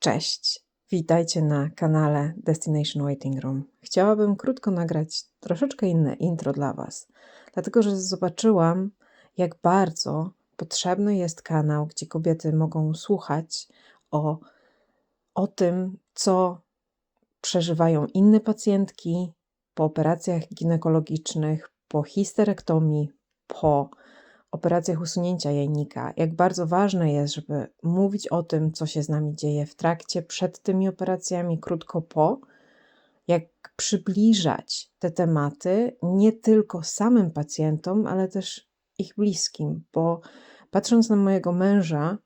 Cześć, witajcie na kanale Destination Waiting Room. Chciałabym krótko nagrać troszeczkę inne intro dla Was, dlatego że zobaczyłam, jak bardzo potrzebny jest kanał, gdzie kobiety mogą słuchać o, o tym, co przeżywają inne pacjentki po operacjach ginekologicznych, po histerektomii, po operacjach usunięcia jajnika, jak bardzo ważne jest, żeby mówić o tym, co się z nami dzieje w trakcie, przed tymi operacjami, krótko po, jak przybliżać te tematy nie tylko samym pacjentom, ale też ich bliskim, bo patrząc na mojego męża,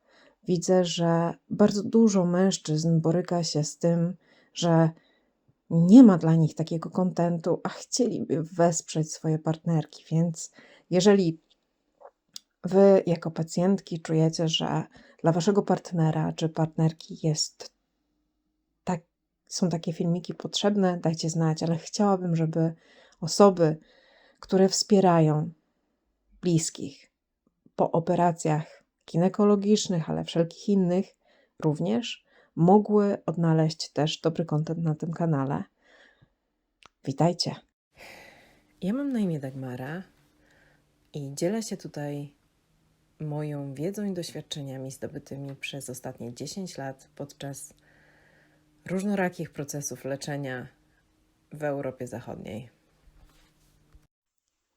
widzę, że bardzo dużo mężczyzn boryka się z tym, że nie ma dla nich takiego kontentu, a chcieliby wesprzeć swoje partnerki. Więc jeżeli Wy, jako pacjentki, czujecie, że dla Waszego partnera czy partnerki jest tak, są takie filmiki potrzebne, dajcie znać, ale chciałabym, żeby osoby, które wspierają bliskich po operacjach ginekologicznych, ale wszelkich innych również, mogły odnaleźć też dobry kontent na tym kanale. Witajcie. Ja mam na imię Dagmara i dzielę się tutaj moją wiedzą i doświadczeniami zdobytymi przez ostatnie 10 lat podczas różnorakich procesów leczenia w Europie Zachodniej.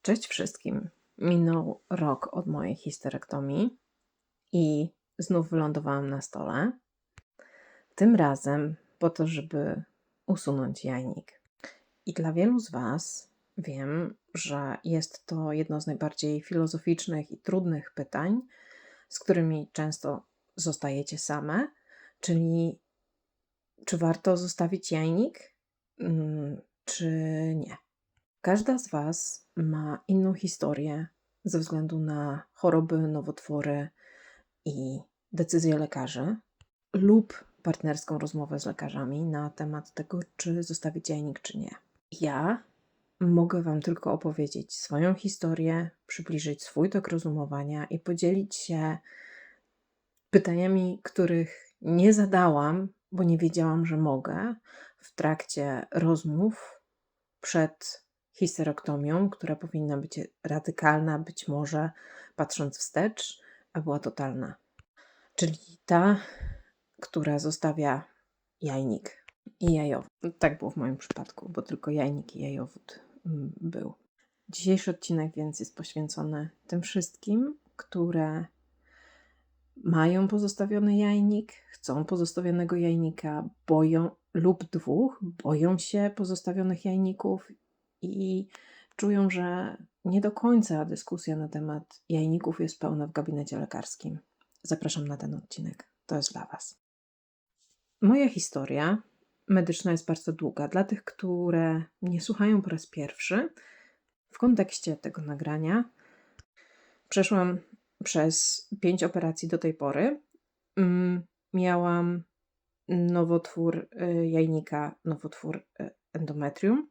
Cześć wszystkim. Minął rok od mojej histerektomii i znów wylądowałam na stole. Tym razem po to, żeby usunąć jajnik. I dla wielu z Was wiem, że jest to jedno z najbardziej filozoficznych i trudnych pytań, z którymi często zostajecie same, czyli czy warto zostawić jajnik, mm, czy nie. Każda z Was ma inną historię ze względu na choroby, nowotwory i decyzje lekarzy, lub partnerską rozmowę z lekarzami na temat tego, czy zostawić jajnik, czy nie. Ja mogę Wam tylko opowiedzieć swoją historię, przybliżyć swój tok rozumowania i podzielić się pytaniami, których nie zadałam, bo nie wiedziałam, że mogę w trakcie rozmów przed histerektomią, która powinna być radykalna, być może patrząc wstecz, a była totalna. Czyli ta, która zostawia jajnik i jajowód. Tak było w moim przypadku, bo tylko jajnik i jajowód był. Dzisiejszy odcinek więc jest poświęcony tym wszystkim, które mają pozostawiony jajnik, chcą pozostawionego jajnika, boją lub dwóch, boją się pozostawionych jajników i czują, że nie do końca dyskusja na temat jajników jest pełna w gabinecie lekarskim. Zapraszam na ten odcinek. To jest dla Was. Moja historia medyczna jest bardzo długa. Dla tych, które nie słuchają po raz pierwszy, w kontekście tego nagrania przeszłam przez pięć operacji do tej pory. Mm, miałam nowotwór y, jajnika, nowotwór y, endometrium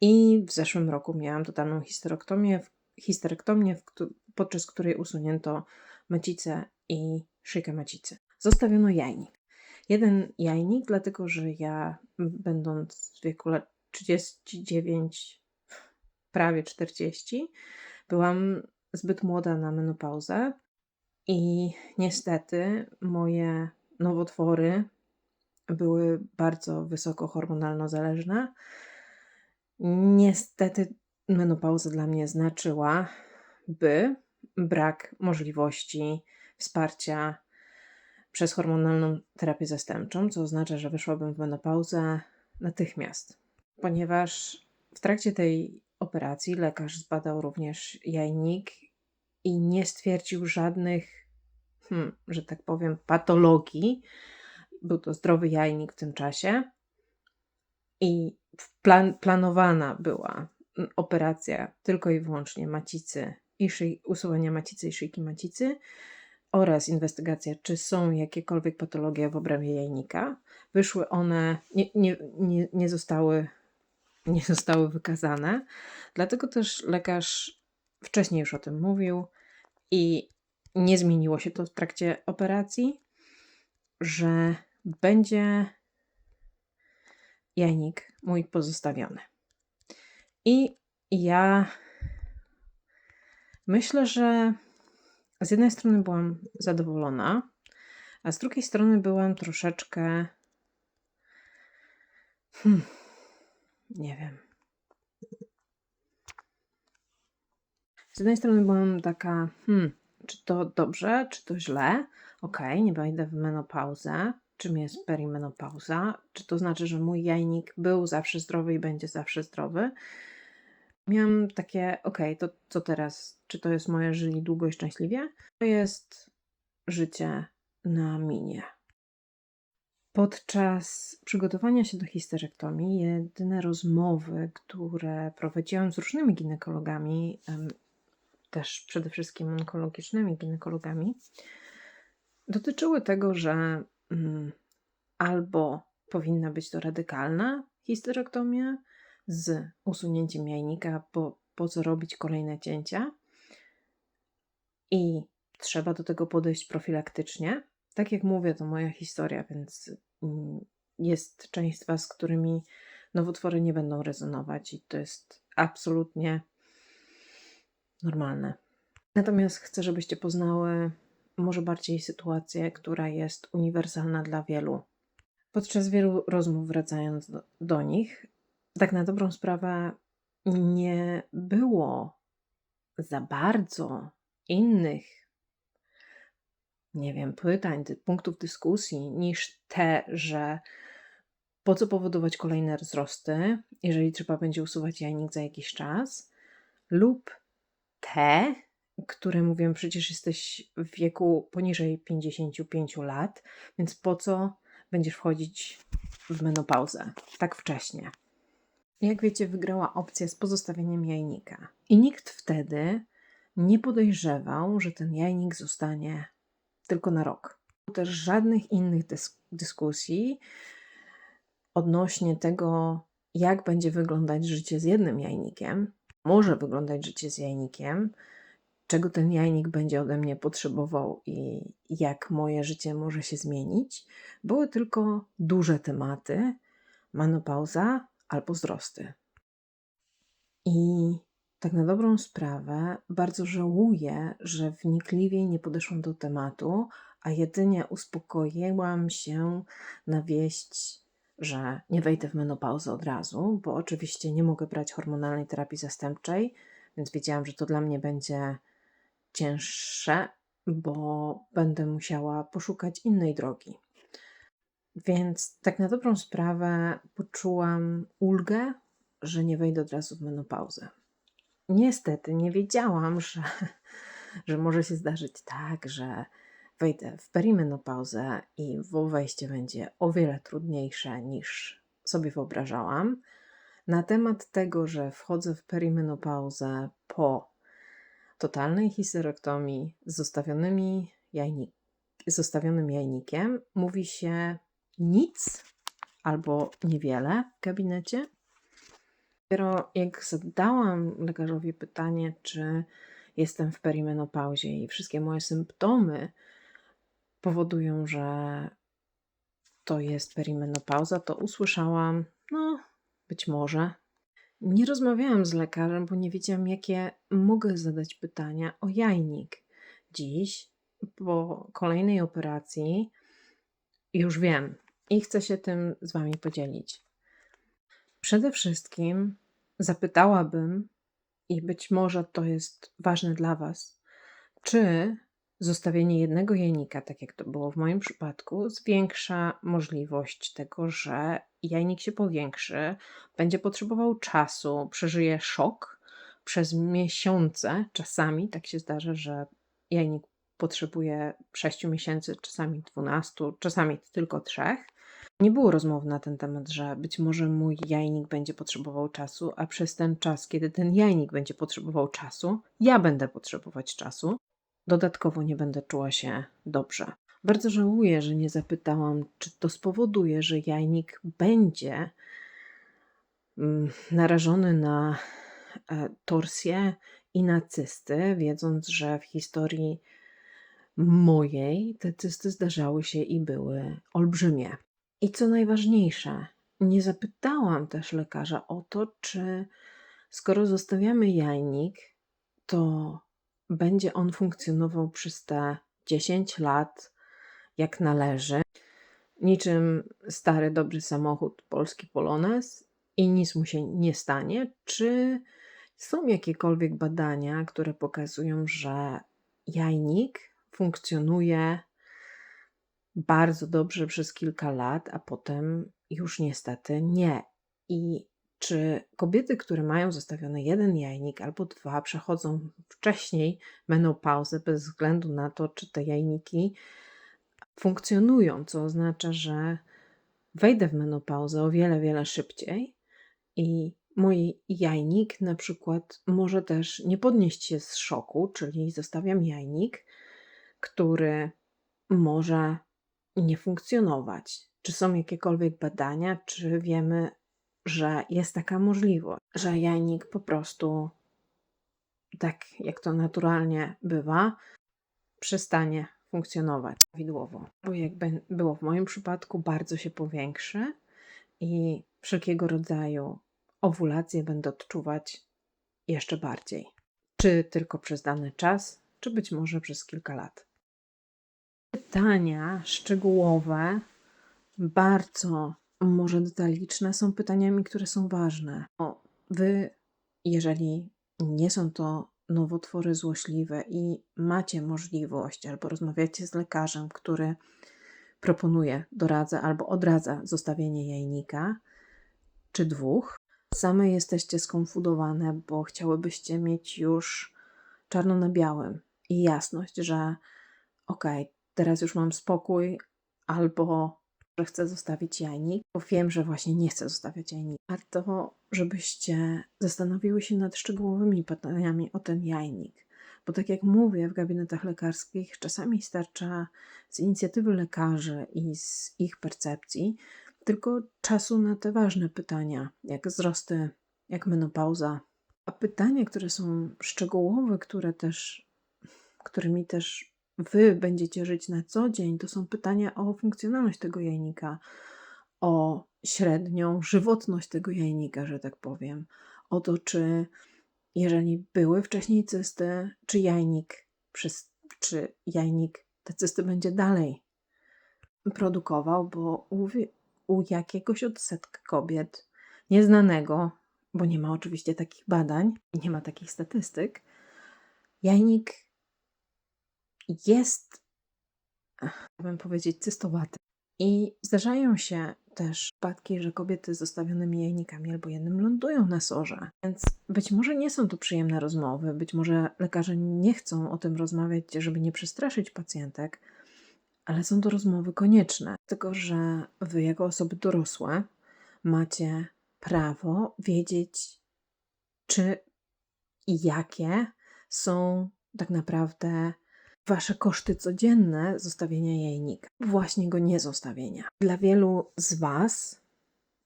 i w zeszłym roku miałam totalną histerektomię, histerektomię podczas której usunięto macicę i szyjkę macicy. Zostawiono jajnik. Jeden jajnik, dlatego że ja, będąc w wieku lat 39, prawie 40, byłam zbyt młoda na menopauzę i niestety moje nowotwory były bardzo wysoko hormonalno zależne. Niestety menopauza dla mnie znaczyła, by brak możliwości wsparcia przez hormonalną terapię zastępczą, co oznacza, że wyszłabym w menopauzę natychmiast, ponieważ w trakcie tej operacji lekarz zbadał również jajnik i nie stwierdził żadnych, hmm, że tak powiem, patologii. Był to zdrowy jajnik w tym czasie. I plan, planowana była operacja tylko i wyłącznie macicy i szyj, usuwania macicy i szyjki macicy oraz inwestygacja, czy są jakiekolwiek patologie w obrębie jajnika. Wyszły one, nie, nie, nie, nie, zostały, nie zostały wykazane, dlatego też lekarz wcześniej już o tym mówił i nie zmieniło się to w trakcie operacji, że będzie jajnik mój pozostawiony. I ja myślę, że z jednej strony byłam zadowolona, a z drugiej strony byłam troszeczkę. Hmm, nie wiem. Z jednej strony byłam taka, hmm, czy to dobrze, czy to źle? Okej, okay, nie wejdę w menopauzę. Czym jest perimenopauza? Czy to znaczy, że mój jajnik był zawsze zdrowy i będzie zawsze zdrowy? Miałam takie, okej, okay, to co teraz? Czy to jest moje żyli długo i szczęśliwie? To jest życie na minie. Podczas przygotowania się do histerektomii, jedyne rozmowy, które prowadziłam z różnymi ginekologami, też przede wszystkim onkologicznymi ginekologami, dotyczyły tego, że mm, albo powinna być to radykalna histerektomia z usunięciem jajnika, bo po co robić kolejne cięcia, i trzeba do tego podejść profilaktycznie. Tak jak mówię, to moja historia, więc mm, jest część z Was, z którymi nowotwory nie będą rezonować, i to jest absolutnie normalne. Natomiast chcę, żebyście poznały może bardziej sytuację, która jest uniwersalna dla wielu. Podczas wielu rozmów, wracając do, do nich, tak na dobrą sprawę nie było za bardzo innych, nie wiem, pytań, punktów dyskusji niż te, że po co powodować kolejne wzrosty, jeżeli trzeba będzie usuwać jajnik za jakiś czas, lub te, które mówią, przecież jesteś w wieku poniżej 55 lat, więc po co będziesz wchodzić w menopauzę tak wcześnie? Jak wiecie, wygrała opcja z pozostawieniem jajnika. I nikt wtedy nie podejrzewał, że ten jajnik zostanie tylko na rok. Też żadnych innych dys dyskusji odnośnie tego, jak będzie wyglądać życie z jednym jajnikiem, może wyglądać życie z jajnikiem, czego ten jajnik będzie ode mnie potrzebował i jak moje życie może się zmienić, były tylko duże tematy, menopauza albo wzrosty. I tak na dobrą sprawę bardzo żałuję, że wnikliwiej nie podeszłam do tematu, a jedynie uspokoiłam się na wieść, że nie wejdę w menopauzę od razu, bo oczywiście nie mogę brać hormonalnej terapii zastępczej, więc wiedziałam, że to dla mnie będzie cięższe, bo będę musiała poszukać innej drogi. Więc tak na dobrą sprawę poczułam ulgę, że nie wejdę od razu w menopauzę. Niestety nie wiedziałam, że, że może się zdarzyć tak, że wejdę w perimenopauzę i wejście będzie o wiele trudniejsze niż sobie wyobrażałam. Na temat tego, że wchodzę w perimenopauzę po totalnej histerektomii z zostawionymi jajnik, zostawionym jajnikiem, mówi się nic albo niewiele w gabinecie. Dopiero jak zadałam lekarzowi pytanie, czy jestem w perimenopauzie i wszystkie moje symptomy powodują, że to jest perimenopauza, to usłyszałam, no być może. Nie rozmawiałam z lekarzem, bo nie wiedziałam, jakie mogę zadać pytania o jajnik. Dziś, po kolejnej operacji, już wiem i chcę się tym z Wami podzielić. Przede wszystkim zapytałabym, i być może to jest ważne dla Was, czy zostawienie jednego jajnika, tak jak to było w moim przypadku, zwiększa możliwość tego, że jajnik się powiększy, będzie potrzebował czasu, przeżyje szok przez miesiące. Czasami tak się zdarza, że jajnik potrzebuje 6 miesięcy, czasami 12, czasami tylko 3. Nie było rozmów na ten temat, że być może mój jajnik będzie potrzebował czasu, a przez ten czas, kiedy ten jajnik będzie potrzebował czasu, ja będę potrzebować czasu. Dodatkowo nie będę czuła się dobrze. Bardzo żałuję, że nie zapytałam, czy to spowoduje, że jajnik będzie mm, narażony na e, torsję i na cysty, wiedząc, że w historii mojej te cysty zdarzały się i były olbrzymie. I co najważniejsze, nie zapytałam też lekarza o to, czy skoro zostawiamy jajnik, to będzie on funkcjonował przez te 10 lat jak należy, niczym stary, dobry samochód polski Polones i nic mu się nie stanie, czy są jakiekolwiek badania, które pokazują, że jajnik funkcjonuje bardzo dobrze przez kilka lat, a potem już niestety nie. I czy kobiety, które mają zostawiony jeden jajnik albo dwa, przechodzą wcześniej menopauzę bez względu na to, czy te jajniki funkcjonują, co oznacza, że wejdę w menopauzę o wiele, wiele szybciej i mój jajnik na przykład może też nie podnieść się z szoku, czyli zostawiam jajnik, który może nie funkcjonować. Czy są jakiekolwiek badania, czy wiemy, że jest taka możliwość, że jajnik po prostu, tak jak to naturalnie bywa, przestanie funkcjonować prawidłowo. Bo jak było w moim przypadku, bardzo się powiększy i wszelkiego rodzaju owulacje będę odczuwać jeszcze bardziej. Czy tylko przez dany czas, czy być może przez kilka lat. Pytania szczegółowe, bardzo może detaliczne, są pytaniami, które są ważne. O, wy, jeżeli nie są to nowotwory złośliwe i macie możliwość, albo rozmawiacie z lekarzem, który proponuje, doradza albo odradza zostawienie jajnika, czy dwóch, same jesteście skonfudowane, bo chciałybyście mieć już czarno na białym i jasność, że okej, okay, teraz już mam spokój, albo że chcę zostawić jajnik, bo wiem, że właśnie nie chcę zostawiać jajnika. A to, żebyście zastanowiły się nad szczegółowymi pytaniami o ten jajnik. Bo tak jak mówię, w gabinetach lekarskich czasami starcza z inicjatywy lekarzy i z ich percepcji tylko czasu na te ważne pytania, jak wzrosty, jak menopauza. A pytania, które są szczegółowe, które też, którymi też wy będziecie żyć na co dzień, to są pytania o funkcjonalność tego jajnika, o średnią żywotność tego jajnika, że tak powiem, o to, czy jeżeli były wcześniej cysty, czy jajnik, czy jajnik te cysty będzie dalej produkował, bo u, u jakiegoś odsetka kobiet nieznanego, bo nie ma oczywiście takich badań nie ma takich statystyk, jajnik jest, chciałabym powiedzieć, cystowaty. I zdarzają się też przypadki, że kobiety z zostawionymi jajnikami albo jednym lądują na sorze. Więc być może nie są to przyjemne rozmowy, być może lekarze nie chcą o tym rozmawiać, żeby nie przestraszyć pacjentek, ale są to rozmowy konieczne, tylko że wy, jako osoby dorosłe, macie prawo wiedzieć, czy i jakie są tak naprawdę wasze koszty codzienne zostawienia jajnika, właśnie go nie zostawienia. Dla wielu z was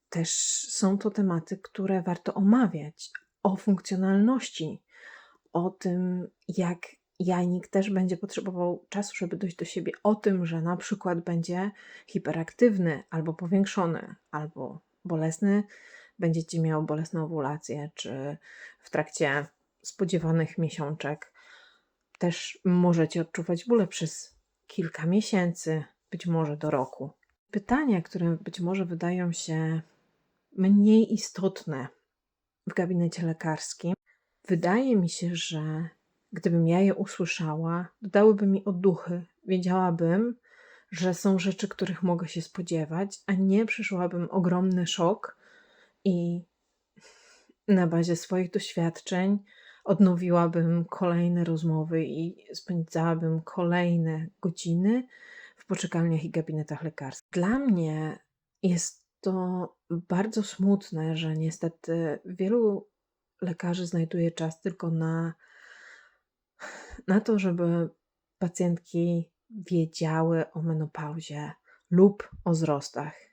też są to tematy, które warto omawiać. O funkcjonalności, o tym, jak jajnik też będzie potrzebował czasu, żeby dojść do siebie, o tym, że na przykład będzie hiperaktywny albo powiększony, albo bolesny, będziecie miał bolesną owulację, czy w trakcie spodziewanych miesiączek też możecie odczuwać bóle przez kilka miesięcy, być może do roku. Pytania, które być może wydają się mniej istotne w gabinecie lekarskim, wydaje mi się, że gdybym ja je usłyszała, dodałyby mi oduchy. Wiedziałabym, że są rzeczy, których mogę się spodziewać, a nie przyszłabym ogromny szok i na bazie swoich doświadczeń odnowiłabym kolejne rozmowy i spędzałabym kolejne godziny w poczekalniach i gabinetach lekarskich. Dla mnie jest to bardzo smutne, że niestety wielu lekarzy znajduje czas tylko na, na to, żeby pacjentki wiedziały o menopauzie lub o wzrostach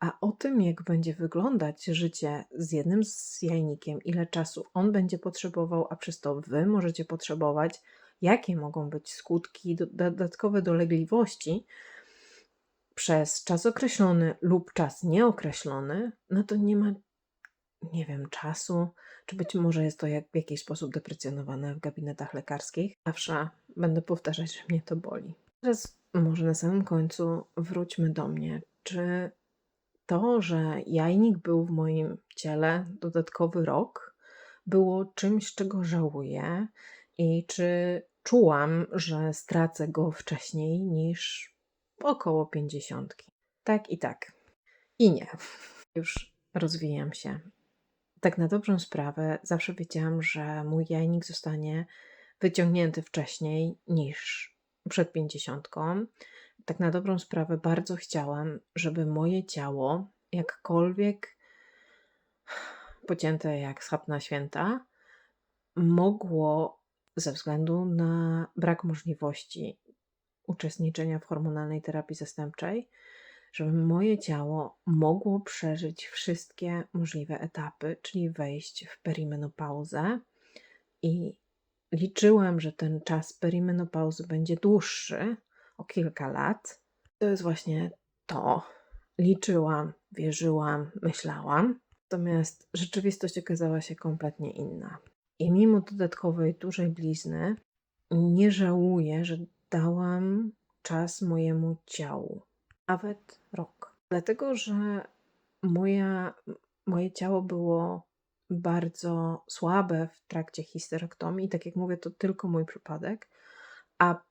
a o tym, jak będzie wyglądać życie z jednym z jajnikiem, ile czasu on będzie potrzebował, a przez to wy możecie potrzebować, jakie mogą być skutki, do, dodatkowe dolegliwości przez czas określony lub czas nieokreślony, no to nie ma, nie wiem, czasu, czy być może jest to jak, w jakiś sposób deprecjonowane w gabinetach lekarskich. Zawsze będę powtarzać, że mnie to boli. Teraz może na samym końcu wróćmy do mnie. Czy to, że jajnik był w moim ciele dodatkowy rok, było czymś, czego żałuję i czy czułam, że stracę go wcześniej niż około pięćdziesiątki. Tak i tak. I nie. Już rozwijam się. Tak na dobrą sprawę zawsze wiedziałam, że mój jajnik zostanie wyciągnięty wcześniej niż przed pięćdziesiątką. Tak na dobrą sprawę bardzo chciałam, żeby moje ciało jakkolwiek pocięte jak schab na święta, mogło ze względu na brak możliwości uczestniczenia w hormonalnej terapii zastępczej, żeby moje ciało mogło przeżyć wszystkie możliwe etapy, czyli wejść w perimenopauzę. I liczyłam, że ten czas perimenopauzy będzie dłuższy, o kilka lat. To jest właśnie to. Liczyłam, wierzyłam, myślałam. Natomiast rzeczywistość okazała się kompletnie inna. I mimo dodatkowej dużej blizny, nie żałuję, że dałam czas mojemu ciału, nawet rok. Dlatego, że moja, moje ciało było bardzo słabe w trakcie histerektomii. Tak jak mówię, to tylko mój przypadek, a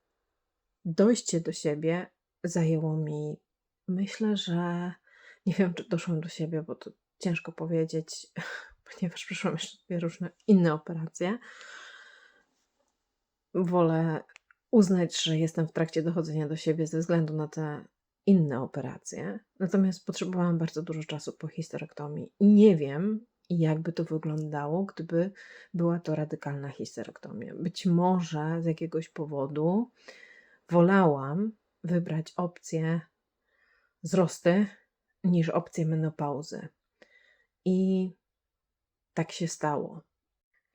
dojście do siebie zajęło mi, myślę, że nie wiem, czy doszłam do siebie, bo to ciężko powiedzieć, ponieważ przyszłam jeszcze dwie różne inne operacje. Wolę uznać, że jestem w trakcie dochodzenia do siebie ze względu na te inne operacje. Natomiast potrzebowałam bardzo dużo czasu po histerektomii. Nie wiem, jakby to wyglądało, gdyby była to radykalna histerektomia. Być może z jakiegoś powodu wolałam wybrać opcję wzrosty niż opcję menopauzy. I tak się stało.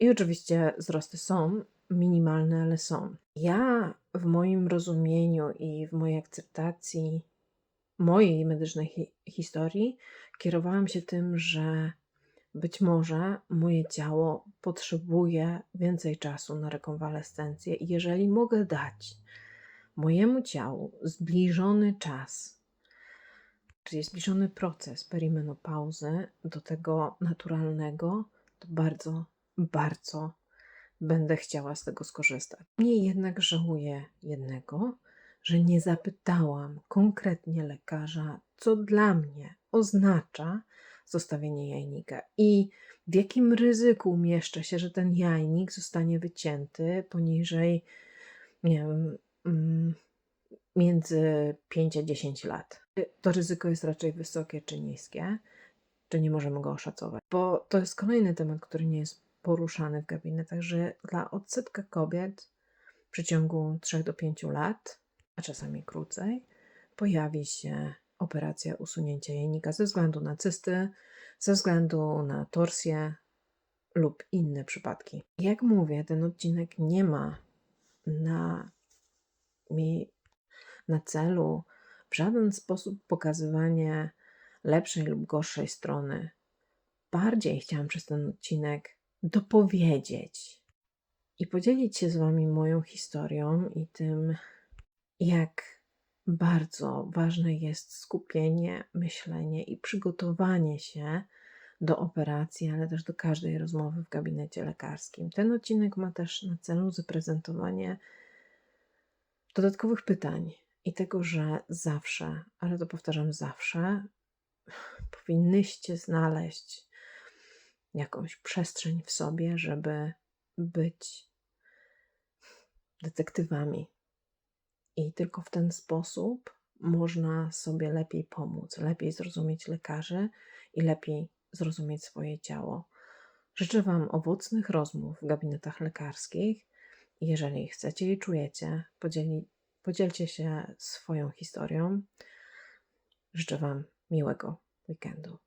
I oczywiście wzrosty są minimalne, ale są. Ja w moim rozumieniu i w mojej akceptacji mojej medycznej hi historii kierowałam się tym, że być może moje ciało potrzebuje więcej czasu na rekonwalescencję i jeżeli mogę dać mojemu ciału zbliżony czas, czyli zbliżony proces perimenopauzy do tego naturalnego, to bardzo, bardzo będę chciała z tego skorzystać. Niemniej jednak żałuję jednego, że nie zapytałam konkretnie lekarza, co dla mnie oznacza zostawienie jajnika i w jakim ryzyku umieszczę się, że ten jajnik zostanie wycięty poniżej, nie wiem, mm, między 5 a 10 lat. To ryzyko jest raczej wysokie czy niskie, czy nie możemy go oszacować, bo to jest kolejny temat, który nie jest poruszany w gabinetach, że dla odsetka kobiet w przeciągu 3 do 5 lat, a czasami krócej, pojawi się operacja usunięcia jajnika ze względu na cysty, ze względu na torsję lub inne przypadki. Jak mówię, ten odcinek nie ma na, mi, na celu w żaden sposób pokazywanie lepszej lub gorszej strony. Bardziej chciałam przez ten odcinek dopowiedzieć i podzielić się z Wami moją historią i tym, jak bardzo ważne jest skupienie, myślenie i przygotowanie się do operacji, ale też do każdej rozmowy w gabinecie lekarskim. Ten odcinek ma też na celu zaprezentowanie dodatkowych pytań i tego, że zawsze, ale to powtarzam zawsze, powinnyście znaleźć jakąś przestrzeń w sobie, żeby być detektywami. I tylko w ten sposób można sobie lepiej pomóc, lepiej zrozumieć lekarzy i lepiej zrozumieć swoje ciało. Życzę Wam owocnych rozmów w gabinetach lekarskich. Jeżeli chcecie i czujecie, podzieli, podzielcie się swoją historią. Życzę Wam miłego weekendu.